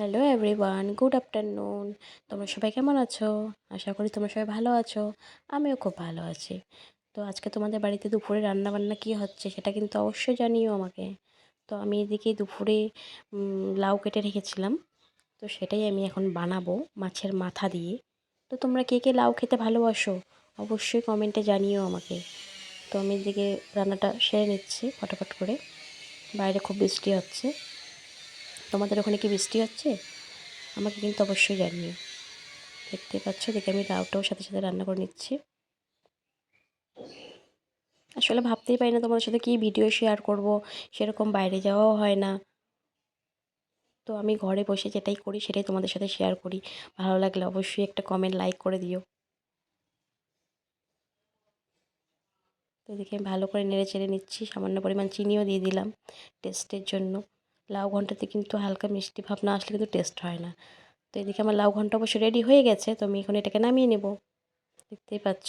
Hello everyone good afternoon তোমরা সবাই কেমন আছো? আশা করি তোমরা সবাই ভালো আছো। আমিও খুব ভালো আছি। তো আজকে তোমাদের বাড়িতে দুপুরে রান্না বান্না কী হচ্ছে সেটা কিন্তু অবশ্যই জানিও আমাকে। তো আমি এদিকে দুপুরে লাউ কেটে রেখেছিলাম। তো সেটাই আমি এখন বানাবো মাছের মাথা দিয়ে। তো তোমরা কে কে লাউ খেতে ভালোবাসো অবশ্যই কমেন্টে জানিও আমাকে। তো আমি এদিকে রান্নাটা সেরে নিচ্ছি, ফটাফট করে। বাইরে খুব বৃষ্টি হচ্ছে। তোমাদের ওখানে কি বৃষ্টি হচ্ছে? আমাকে কিন্তু অবশ্যই জানিও। দেখতে পাচ্ছ দেখে আমি লাউটাও সাথে সাথে রান্না করে নিচ্ছি। আসলে ভাবতেই পারি না তোমাদের সাথে কী ভিডিও শেয়ার করব, সেরকম বাইরে যাওয়াও হয় না। তো আমি ঘরে বসে যেটাই করি, সেটাই তোমাদের সাথে শেয়ার করি। ভালো লাগলে অবশ্যই একটা কমেন্ট লাইক করে দিও। তো এদিকে আমি ভালো করে নেড়ে চেড়ে নিচ্ছি, সামান্য পরিমাণ চিনিও দিয়ে দিলাম টেস্টের জন্য। লাউ ঘন্টাতে কিন্তু হালকা মিষ্টি ভাব না আসলে কিন্তু টেস্ট হয় না। তো এদিকে আমার লাউ ঘণ্টা অবশ্য রেডি হয়ে গেছে, তো আমি এখন এটাকে নামিয়ে নেব। দেখতেই পাচ্ছ।